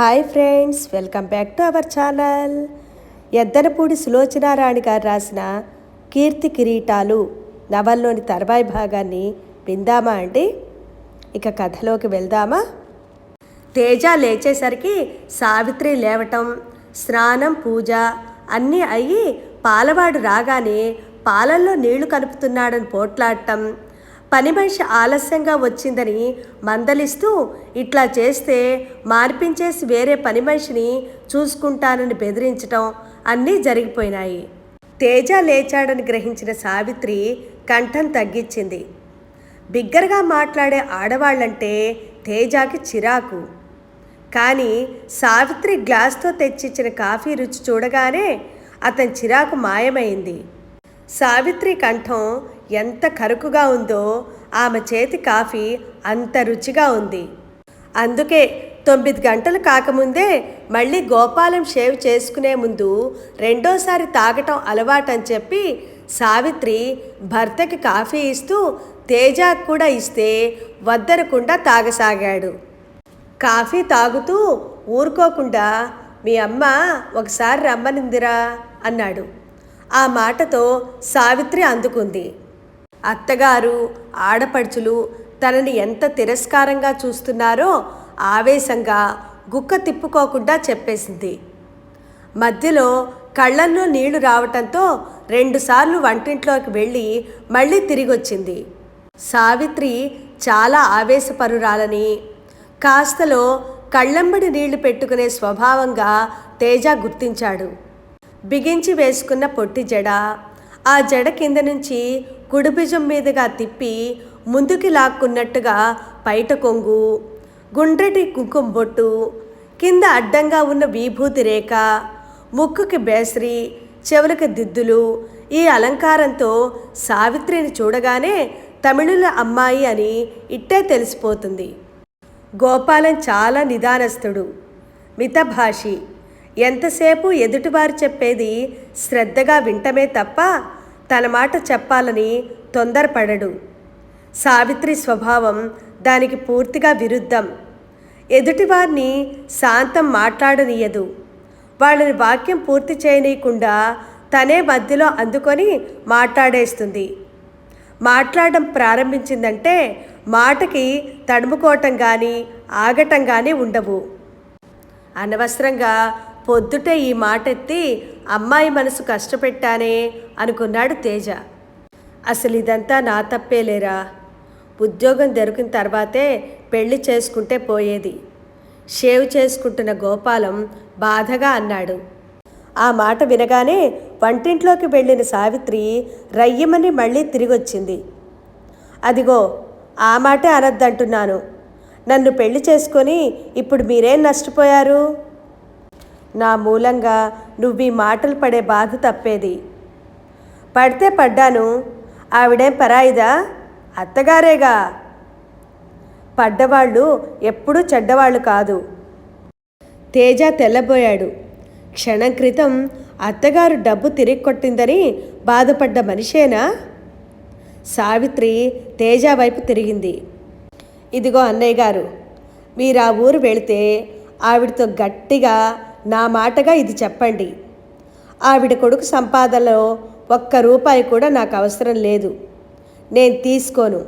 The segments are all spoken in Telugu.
Hi friends welcome back to our channel Yeddanapudi Sulochanarani గారు రాసిన కీర్తి కిరీటాలు నవల్లోని తర్వాయి భాగాన్ని విందామా అండి? ఇక కథలోకి వెళ్దామా? తేజ లేచేసరికి సావిత్రి లేవటం స్నానం పూజ అన్నీ అయ్యి పాలవాడు రాగానే పాలల్లో నీళ్ళు కలుపుతున్నాడని పోట్లాడటం పని మనిషి ఆలస్యంగా వచ్చిందని మందలిస్తూ ఇట్లా చేస్తే మార్పించేసి వేరే పని మనిషిని చూసుకుంటానని బెదిరించటం అన్నీ జరిగిపోయినాయి. తేజ లేచాడని గ్రహించిన సావిత్రి కంఠం తగ్గించింది. బిగ్గరగా మాట్లాడే ఆడవాళ్ళంటే తేజాకి చిరాకు. కానీ సావిత్రి గ్లాస్తో తెచ్చిచ్చిన కాఫీ రుచి చూడగానే అతని చిరాకు మాయమైంది. సావిత్రి కంఠం ఎంత కరుకుగా ఉందో ఆమె చేతి కాఫీ అంత రుచిగా ఉంది. అందుకే తొమ్మిది గంటలు కాకముందే మళ్ళీ గోపాలం షేవ్ చేసుకునే ముందు రెండోసారి తాగటం అలవాటని చెప్పి సావిత్రి భర్తకి కాఫీ ఇస్తూ తేజాకు కూడా ఇస్తే వద్దనకుండా తాగసాగాడు. కాఫీ తాగుతూ ఊరుకోకుండా మీ అమ్మ ఒకసారి రమ్మనిందిరా అన్నాడు. ఆ మాటతో సావిత్రి అందుకుంది. అత్తగారు ఆడపడుచులు తనని ఎంత తిరస్కారంగా చూస్తున్నారో ఆవేశంగా గుక్క తిప్పుకోకుండా చెప్పేసింది. మధ్యలో కళ్ళల్లో నీళ్ళు రావటంతో రెండుసార్లు వంటింట్లోకి వెళ్ళి మళ్ళీ తిరిగొచ్చింది. సావిత్రి చాలా ఆవేశపరురాలని కాస్తలో కళ్ళంబడి నీళ్ళు పెట్టుకునే స్వభావంగా తేజ గుర్తించాడు. బిగించి వేసుకున్న పొట్టి జడ ఆ జడ కింద నుంచి కుడిభుజం మీదుగా తిప్పి ముందుకి లాక్కున్నట్టుగా పైట కొంగు గుండ్రటి కుంకుమ బొట్టు కింద అడ్డంగా ఉన్న విభూతి రేఖ ముక్కుకి బేసరి చెవులకి దిద్దులు ఈ అలంకారంతో సావిత్రిని చూడగానే తమిళుల అమ్మాయి అని ఇట్టే తెలిసిపోతుంది. గోపాలం చాలా నిదానస్తుడు మితభాషి. ఎంతసేపు ఎదుటివారు చెప్పేది శ్రద్ధగా వింటమే తప్ప తన మాట చెప్పాలని తొందరపడడు. సావిత్రి స్వభావం దానికి పూర్తిగా విరుద్ధం. ఎదుటివారిని శాంతం మాట్లాడనీయదు. వాళ్ళని వాక్యం పూర్తి చేయనీయకుండా తనే మధ్యలో అందుకొని మాట్లాడేస్తుంది. మాట్లాడడం ప్రారంభించిందంటే మాటకి తడుముకోవటం కానీ ఆగటం కానీ ఉండవు. అనవసరంగా పొద్దుటే ఈ మాట ఎత్తి అమ్మాయి మనసు కష్టపెట్టానే అనుకున్నాడు తేజ. అసలు ఇదంతా నా తప్పేలేరా ఉద్యోగం దొరికిన తర్వాతే పెళ్ళి చేసుకుంటే పోయేది. షేవ్ చేసుకుంటున్న గోపాలం బాధగా అన్నాడు. ఆ మాట వినగానే వంటింట్లోకి వెళ్ళిన సావిత్రి రయ్యమని మళ్ళీ తిరిగొచ్చింది. అదిగో ఆ మాటే అనద్దంటున్నాను. నన్ను పెళ్ళి చేసుకొని ఇప్పుడు మీరేం నష్టపోయారు? నా మూలంగా నువ్వు ఈ మాటలు పడే బాధ తప్పేది. పడితే పడ్డాను. ఆవిడేం పరాయిదా? అత్తగారేగా? పడ్డవాళ్ళు ఎప్పుడూ చెడ్డవాళ్ళు కాదు. తేజ తెల్లబోయాడు. క్షణం క్రితం అత్తగారు డబ్బు తిరిగి కొట్టిందని బాధపడ్డ మనిషేనా? సావిత్రి తేజ వైపు తిరిగింది. ఇదిగో అన్నయ్య గారు మీరు ఆ ఊరు వెళితే ఆవిడతో గట్టిగా నా మాటగా ఇది చెప్పండి. ఆవిడ కొడుకు సంపాదనలో ఒక్క రూపాయి కూడా నాకు అవసరం లేదు. నేను తీసుకోను.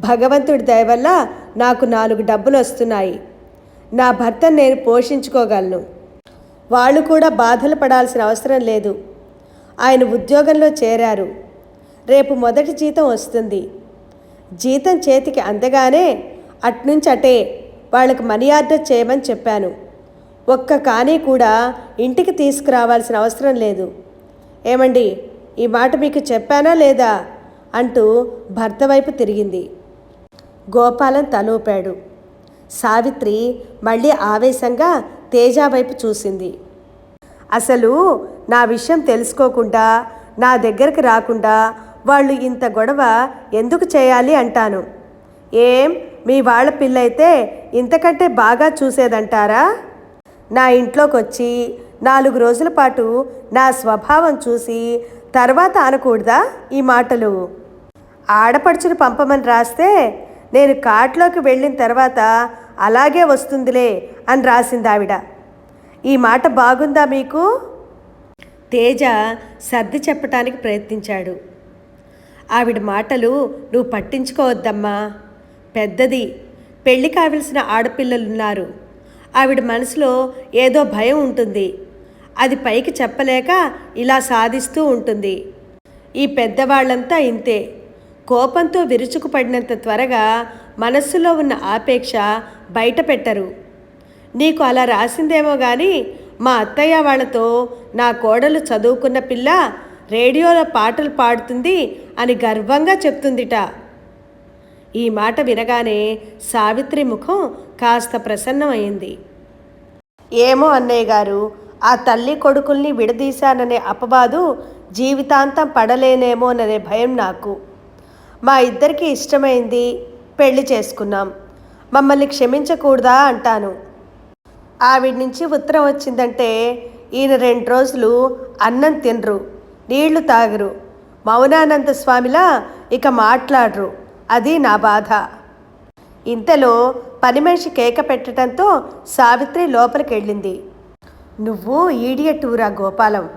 భగవంతుడి దయ వల్ల నాకు నాలుగు డబ్బులు వస్తున్నాయి. నా భర్తను నేను పోషించుకోగలను. వాళ్ళు కూడా బాధలు పడాల్సిన అవసరం లేదు. ఆయన ఉద్యోగంలో చేరారు. రేపు మొదటి జీతం వస్తుంది. జీతం చేతికి అందగానే అట్నుంచి అటే వాళ్ళకి మనీ ఆర్డర్ చేయమని చెప్పాను. ఒక్క కానీ కూడా ఇంటికి తీసుకురావాల్సిన అవసరం లేదు. ఏమండి? ఈ మాట మీకు చెప్పానా లేదా? అంటూ భర్త వైపు తిరిగింది. గోపాలం తలూపాడు సావిత్రి మళ్ళీ ఆవేశంగా తేజ వైపు చూసింది. అసలు నా విషయం తెలుసుకోకుండా నా దగ్గరికి రాకుండా వాళ్ళు ఇంత గొడవ ఎందుకు చేయాలి అంటాను? ఏం మీ వాళ్ళ పిల్లయితే ఇంతకంటే బాగా చూసేదంటారా? నా ఇంట్లోకి వచ్చి నాలుగు రోజుల పాటు నా స్వభావం చూసి తర్వాత అనకూడదా ఈ మాటలు? ఆడపడుచును పంపమని రాస్తే నేను కాట్లోకి వెళ్ళిన తర్వాత అలాగే వస్తుందిలే అని రాసింది ఆవిడ ఈ మాట బాగుందా మీకు? తేజ సర్ది చెప్పటానికి ప్రయత్నించాడు. ఆవిడ మాటలు నువ్వు పట్టించుకోవద్దమ్మా. పెద్దది పెళ్ళి కావలసిన ఆడపిల్లలున్నారు. ఆవిడ మనసులో ఏదో భయం ఉంటుంది. అది పైకి చెప్పలేక ఇలా సాధిస్తూ ఉంటుంది. ఈ పెద్దవాళ్ళంతా ఇంతే. కోపంతో విరుచుకుపడినంత త్వరగా మనస్సులో ఉన్న ఆపేక్ష బయట పెట్టరు నీకు అలా రాసిందేమో కానీ మా అత్తయ్య వాళ్ళతో నా కోడలు చదువుకున్న పిల్ల రేడియోలో పాటలు పాడుతుంది అని గర్వంగా చెప్తుందిట. ఈ మాట వినగానే సావిత్రి ముఖం కాస్త ప్రసన్నమైంది ఏమో అన్నయ్య గారు ఆ తల్లి కొడుకుల్ని విడదీశాననే అపవాదు జీవితాంతం పడలేనేమోననే భయం నాకు. మా ఇద్దరికి ఇష్టమైంది పెళ్ళి చేసుకున్నాం. మమ్మల్ని క్షమించకూడదా అంటాను. ఆవిడ నుంచి ఉత్తరం వచ్చిందంటే ఈయన రెండు రోజులు అన్నం తినరు నీళ్ళు తాగరు. మౌనానంద స్వామిలా ఇక మాట్లాడరు. అది నా బాధ. ఇంతలో పని మనిషి కేక పెట్టడంతో సావిత్రి లోపలికి వెళ్ళింది నువ్వు ఈడియట్టురా గోపాలం?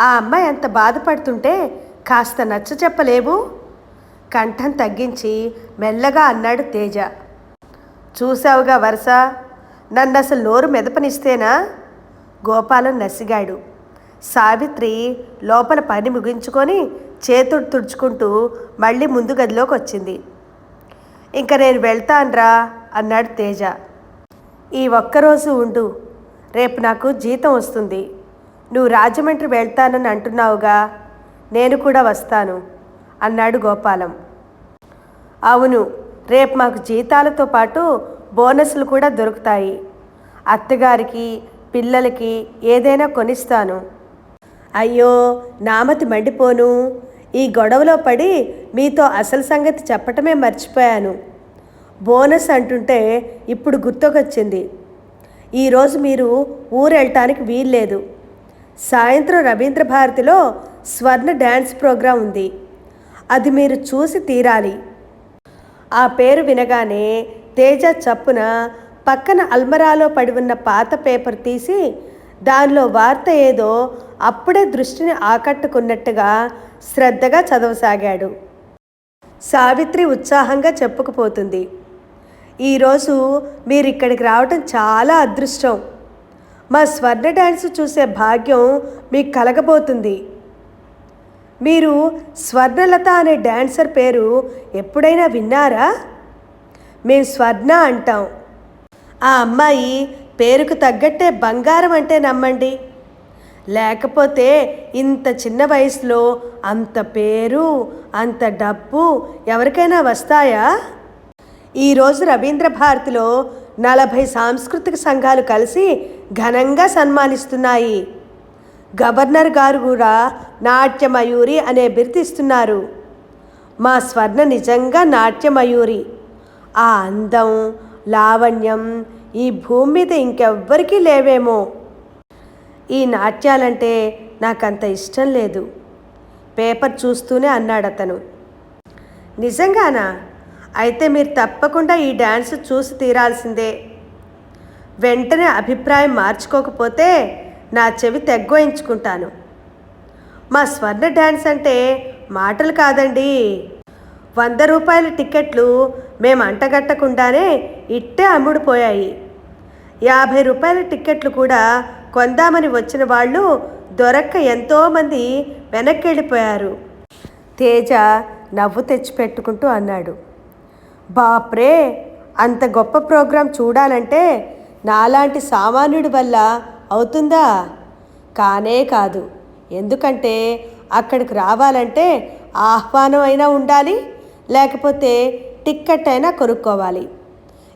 ఆ అమ్మాయి అంత బాధపడుతుంటే కాస్త నచ్చ చెప్పలేవు? కంఠం తగ్గించి మెల్లగా అన్నాడు తేజ. చూసావుగా వరుస నన్ను అసలు నోరు మెదపనిస్తేనా? గోపాలం నసిగాడు. సావిత్రి లోపల పని ముగించుకొని చేతుడు తుడుచుకుంటూ మళ్ళీ ముందు గదిలోకి వచ్చింది ఇంక నేను వెళ్తాన్రా అన్నాడు తేజ. ఈ ఒక్కరోజు ఉండు రేపు నాకు జీతం వస్తుంది. నువ్వు రాజమండ్రి వెళ్తానని అంటున్నావుగా. నేను కూడా వస్తాను అన్నాడు గోపాలం. అవును రేపు మాకు జీతాలతో పాటు బోనస్లు కూడా దొరుకుతాయి. అత్తగారికి పిల్లలకి ఏదైనా కొనిస్తాను. అయ్యో నామతి మండిపోను. ఈ గొడవలో పడి మీతో అసలు సంగతి చెప్పటమే మర్చిపోయాను. బోనస్ అంటుంటే ఇప్పుడు గుర్తుకొచ్చింది. ఈరోజు మీరు ఊరు వెళ్ళటానికి వీల్లేదు. సాయంత్రం రవీంద్ర భారతిలో స్వర్ణ డ్యాన్స్ ప్రోగ్రాం ఉంది. అది మీరు చూసి తీరాలి. ఆ పేరు వినగానే తేజ చప్పున పక్కన అల్మరాలో పడి ఉన్న పాత పేపర్ తీసి దానిలో వార్త ఏదో అప్పుడే దృష్టిని ఆకట్టుకున్నట్టుగా శ్రద్ధగా చదవసాగాడు. సావిత్రి ఉత్సాహంగా చెప్పుకుపోతుంది. ఈరోజు మీరు ఇక్కడికి రావటం చాలా అదృష్టం. మా స్వర్ణ డ్యాన్స్ చూసే భాగ్యం మీకు కలగబోతుంది. మీరు స్వర్ణలత అనే డ్యాన్సర్ పేరు ఎప్పుడైనా విన్నారా? మేము స్వర్ణ అంటాం. ఆ అమ్మాయి పేరుకు తగ్గట్టే బంగారం అంటే నమ్మండి. లేకపోతే ఇంత చిన్న వయసులో అంత పేరు అంత డబ్బు ఎవరికైనా వస్తాయా? ఈరోజు రవీంద్ర భారతిలో నలభై సాంస్కృతిక సంఘాలు కలిసి ఘనంగా సన్మానిస్తున్నాయి. గవర్నర్ గారు కూడా నాట్యమయూరి అనే బిరుదిస్తున్నారు మా స్వర్ణ నిజంగా నాట్యమయూరి. ఆ అందం లావణ్యం ఈ భూమి మీద ఇంకెవ్వరికీ లేవేమో. ఈ నాట్యాలంటే నాకంత ఇష్టం లేదు. పేపర్ చూస్తూనే అన్నాడు అతను నిజంగానా? అయితే మీరు తప్పకుండా ఈ డ్యాన్స్ చూసి తీరాల్సిందే. వెంటనే అభిప్రాయం మార్చుకోకపోతే నా చెవి తెగ్గోయించుకుంటాను. మా స్వర్ణ డ్యాన్స్ అంటే మాటలు కాదండి. వంద రూపాయల టికెట్లు మేము అంటగట్టకుండానే ఇట్టే అమ్ముడుపోయాయి. యాభై రూపాయల టిక్కెట్లు కూడా కొందామని వచ్చిన వాళ్ళు దొరక్క ఎంతోమంది వెనక్కి వెళ్ళిపోయారు తేజ నవ్వు తెచ్చిపెట్టుకుంటూ అన్నాడు. బాప్రే అంత గొప్ప ప్రోగ్రాం చూడాలంటే నాలాంటి సామాన్యుడి వల్ల అవుతుందా? కానే కాదు. ఎందుకంటే అక్కడికి రావాలంటే ఆహ్వానం అయినా ఉండాలి లేకపోతే టిక్కెట్ అయినా కొనుక్కోవాలి.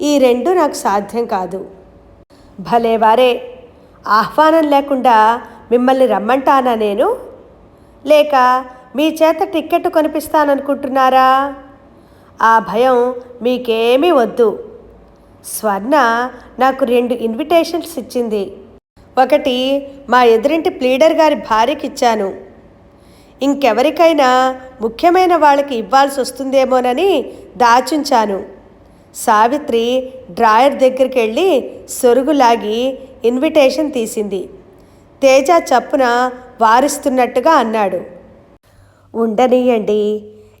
ఈ రెండు నాకు సాధ్యం కాదు. భలేవారే ఆహ్వానం లేకుండా మిమ్మల్ని రమ్మంటానా నేను? లేక మీ చేత టిక్కెట్ కొనిపిస్తాననుకుంటున్నారా? ఆ భయం మీకేమీ వద్దు. స్వర్ణ నాకు రెండు ఇన్విటేషన్స్ ఇచ్చింది. ఒకటి మా ఎదురింటి ప్లీడర్ గారి భార్యకి ఇచ్చాను ఇంకెవరికైనా ముఖ్యమైన వాళ్ళకి ఇవ్వాల్సి వస్తుందేమోనని దాచుంచాను. సావిత్రి డ్రాయర్ దగ్గరికి వెళ్ళి సొరుగులాగి ఇన్విటేషన్ తీసింది. తేజ చప్పున వారిస్తున్నట్టుగా అన్నాడు. ఉండనీయండి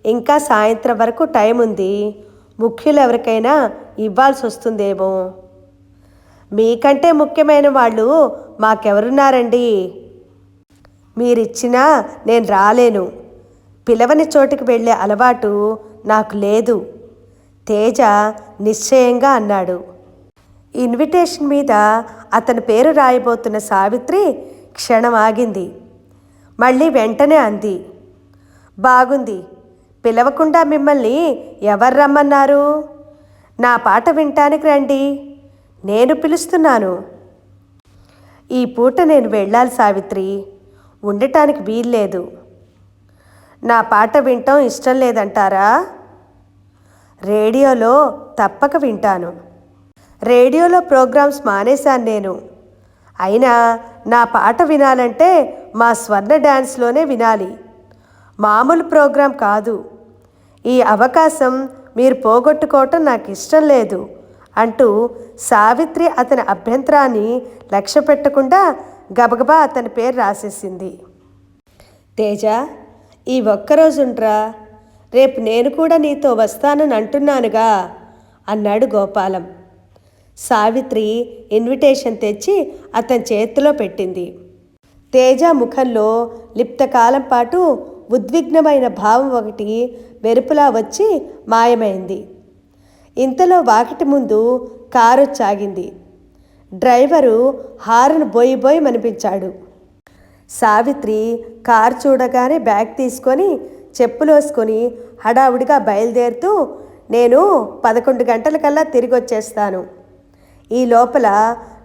ఇంకా సాయంత్రం వరకు టైం ఉంది. ముఖ్యులు ఎవరికైనా ఇవ్వాల్సి వస్తుందేమో మీకంటే ముఖ్యమైన వాళ్ళు మాకెవరున్నారండి? మీరిచ్చినా నేను రాలేను. పిలవని చోటుకి వెళ్ళే అలవాటు నాకు లేదు. తేజ నిశ్చయంగా అన్నాడు. ఇన్విటేషన్ మీద అతని పేరు రాయబోతున్న సావిత్రి క్షణం ఆగింది. మళ్ళీ వెంటనే అంది. బాగుంది. పిలవకుండా మిమ్మల్ని ఎవరు రమ్మన్నారు? నా పాట వినటానికి రండి. నేను పిలుస్తున్నాను. ఈ పూట నేను వెళ్ళాలి సావిత్రి. ఉండటానికి వీల్లేదు. నా పాట వినటం ఇష్టం లేదంటారా? రేడియోలో తప్పక వింటాను. రేడియోలో ప్రోగ్రామ్స్ మానేశాను నేను. అయినా నా పాట వినాలంటే మా స్వర్ణ డ్యాన్స్లోనే వినాలి. మామూలు ప్రోగ్రాం కాదు. ఈ అవకాశం మీరు పోగొట్టుకోవటం నాకు ఇష్టం లేదు అంటూ సావిత్రి అతని అభ్యంతరాన్ని లక్ష్య పెట్టకుండా గబగబా అతని పేరు రాసేసింది. తేజ ఈ ఒక్కరోజుంట్రా రేపు నేను కూడా నీతో వస్తానని అంటున్నానుగా అన్నాడు గోపాలం. సావిత్రి ఇన్విటేషన్ తెచ్చి అతని చేతిలో పెట్టింది. తేజ ముఖంలో లిప్తకాలం పాటు ఉద్విగ్నమైన భావం ఒకటి మెరుపులా వచ్చి మాయమైంది. ఇంతలో వాకిటి ముందు కారు చాగింది. డ్రైవరు హారన్ బోయి బోయి మనిపించాడు. సావిత్రి కారు చూడగానే బ్యాగ్ తీసుకొని చెప్పులోసుకొని హడావుడిగా బయలుదేరుతూ నేను పదకొండు గంటలకల్లా తిరిగి వచ్చేస్తాను ఈ లోపల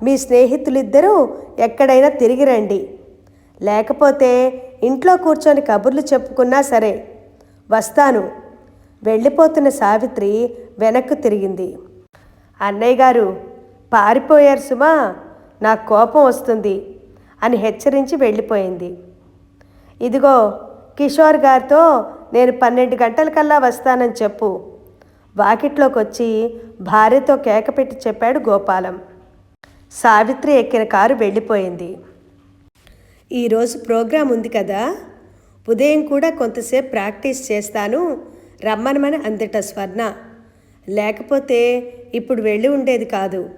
మీ స్నేహితులిద్దరూ ఎక్కడైనా తిరిగి రండి. లేకపోతే ఇంట్లో కూర్చొని కబుర్లు చెప్పుకున్నా సరే వస్తాను. వెళ్ళిపోతున్న సావిత్రి వెనక్కు తిరిగింది. అన్నయ్య గారు పారిపోయారు సుమా నాకు కోపం వస్తుంది అని హెచ్చరించి వెళ్ళిపోయింది. ఇదిగో కిషోర్ గారితో నేను పన్నెండు గంటలకల్లా వస్తానని చెప్పు. వాకిట్లోకి వచ్చి భార్యతో కేక పెట్టి చెప్పాడు గోపాలం. సావిత్రి ఎక్కిన కారు వెళ్ళిపోయింది. ఈరోజు ప్రోగ్రాం ఉంది కదా. ఉదయం కూడా కొంతసేపు ప్రాక్టీస్ చేస్తాను. రమ్మనమని అందట స్వర్ణ. లేకపోతే ఇప్పుడు వెళ్ళి ఉండేది కాదు.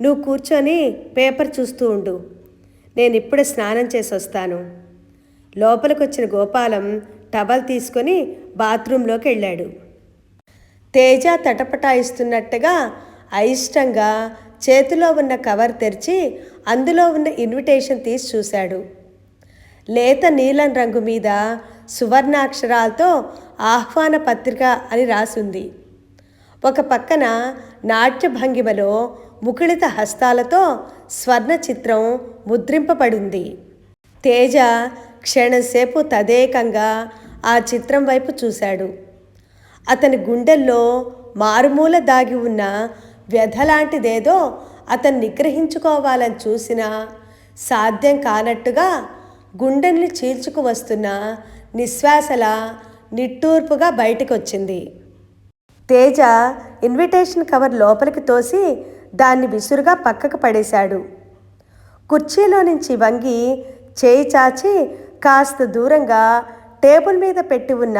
నువ్వు కూర్చొని పేపర్ చూస్తూ ఉండు. నేను ఇప్పుడే స్నానం చేసి వస్తాను. లోపలికి వచ్చిన గోపాలం టవల్ తీసుకొని బాత్రూంలోకి వెళ్ళాడు. తేజ తటపటాయిస్తున్నట్టుగా అయిష్టంగా చేతిలో ఉన్న కవర్ తెరిచి అందులో ఉన్న ఇన్విటేషన్ తీసి చూశాడు. లేత నీలం రంగు మీద సువర్ణాక్షరాలతో ఆహ్వాన పత్రిక అని రాసింది. ఒక పక్కన నాట్య భంగిమలో ముకుళిత హస్తాలతో స్వర్ణ చిత్రం ముద్రింపబడింది. తేజ క్షణంసేపు తదేకంగా ఆ చిత్రం వైపు చూశాడు. అతని గుండెల్లో మారుమూల దాగి ఉన్న వ్యధ లాంటిదేదో అతను నిగ్రహించుకోవాలని చూసినా సాధ్యం కానట్టుగా గుండెల్ని చీల్చుకు వస్తున్న నిశ్వాసల నిట్టూర్పుగా బయటికొచ్చింది. తేజ ఇన్విటేషన్ కవర్ లోపలికి తోసి దాన్ని విసురుగా పక్కకు పడేశాడు. కుర్చీలో నుంచి వంగి చేయి చాచి కాస్త దూరంగా టేబుల్ మీద పెట్టి ఉన్న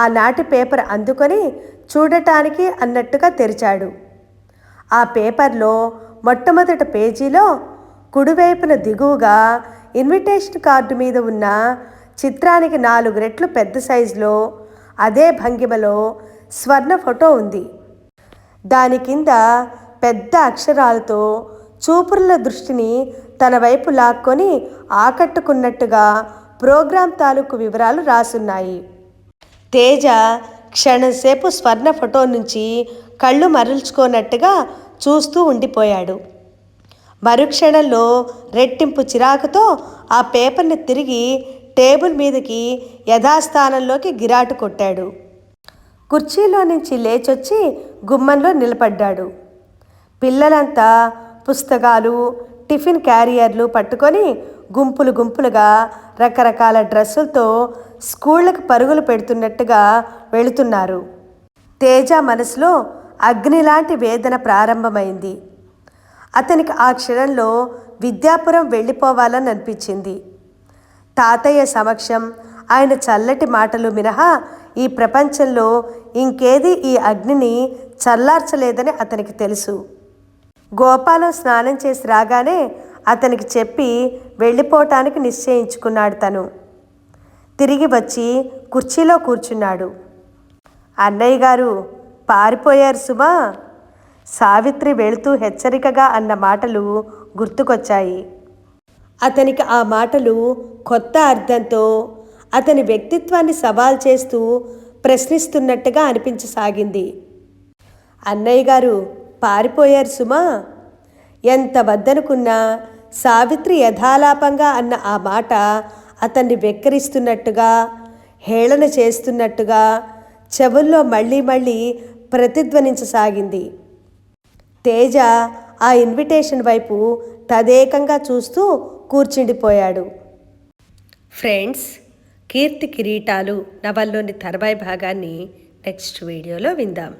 ఆ నాటి పేపర్ అందుకొని చూడటానికి అన్నట్టుగా తెరిచాడు. ఆ పేపర్లో మొట్టమొదటి పేజీలో కుడివైపున దిగువగా ఇన్విటేషన్ కార్డు మీద ఉన్న చిత్రానికి నాలుగు రెట్లు పెద్ద సైజులో అదే భంగిమలో స్వర్ణ ఫోటో ఉంది. దాని కింద పెద్ద అక్షరాలతో చూపురుల దృష్టిని తన వైపు లాక్కొని ఆకట్టుకున్నట్టుగా ప్రోగ్రాం తాలూకు వివరాలు రాసున్నాయి. తేజ క్షణంసేపు స్వర్ణ ఫోటో నుంచి కళ్ళు మరల్చుకోనట్టుగా చూస్తూ ఉండిపోయాడు. మరుక్షణంలో రెట్టింపు చిరాకుతో ఆ పేపర్ని తిరిగి టేబుల్ మీదకి యథాస్థానంలోకి గిరాటు కొట్టాడు. కుర్చీలో నుంచి లేచొచ్చి గుమ్మంలో నిలబడ్డాడు. పిల్లలంతా పుస్తకాలు టిఫిన్ క్యారియర్లు పట్టుకొని గుంపులు గుంపులుగా రకరకాల డ్రెస్సులతో స్కూళ్ళకు పరుగులు పెడుతున్నట్టుగా వెళుతున్నారు. తేజ మనసులో అగ్నిలాంటి వేదన ప్రారంభమైంది. అతనికి ఆ క్షణంలో విద్యాపురం వెళ్ళిపోవాలని అనిపించింది. తాతయ్య సమక్షం ఆయన చల్లటి మాటలు మినహా ఈ ప్రపంచంలో ఇంకేది ఈ అగ్నిని చల్లార్చలేదని అతనికి తెలుసు. గోపాలం స్నానం చేసి రాగానే అతనికి చెప్పి వెళ్ళిపోవటానికి నిశ్చయించుకున్నాడు తను. తిరిగి వచ్చి కుర్చీలో కూర్చున్నాడు. అన్నయ్య గారు పారిపోయారు సుమా. సావిత్రి వెళుతూ హెచ్చరికగా అన్న మాటలు గుర్తుకొచ్చాయి. అతనికి ఆ మాటలు కొత్త అర్థంతో అతని వ్యక్తిత్వాన్ని సవాల్ చేస్తూ ప్రశ్నిస్తున్నట్టుగా అనిపించసాగింది. అన్నయ్య గారు పారిపోయారు సుమా. ఎంత వద్దనుకున్నా సావిత్రి యథాలాపంగా అన్న ఆ మాట అతన్ని వెక్కిరిస్తున్నట్టుగా హేళన చేస్తున్నట్టుగా చెవుల్లో మళ్ళీ మళ్ళీ ప్రతిధ్వనించసాగింది. తేజ ఆ ఇన్విటేషన్ వైపు తదేకంగా చూస్తూ కూర్చుండిపోయాడు. ఫ్రెండ్స్ కీర్తి కిరీటాలు నవల్లోని తర్వాయి భాగాన్ని నెక్స్ట్ వీడియోలో విందాం.